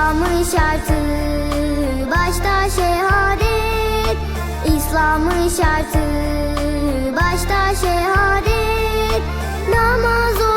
İslamın şartı. Başta şehadet İslam'ın şartı. Başta şehadet Namaz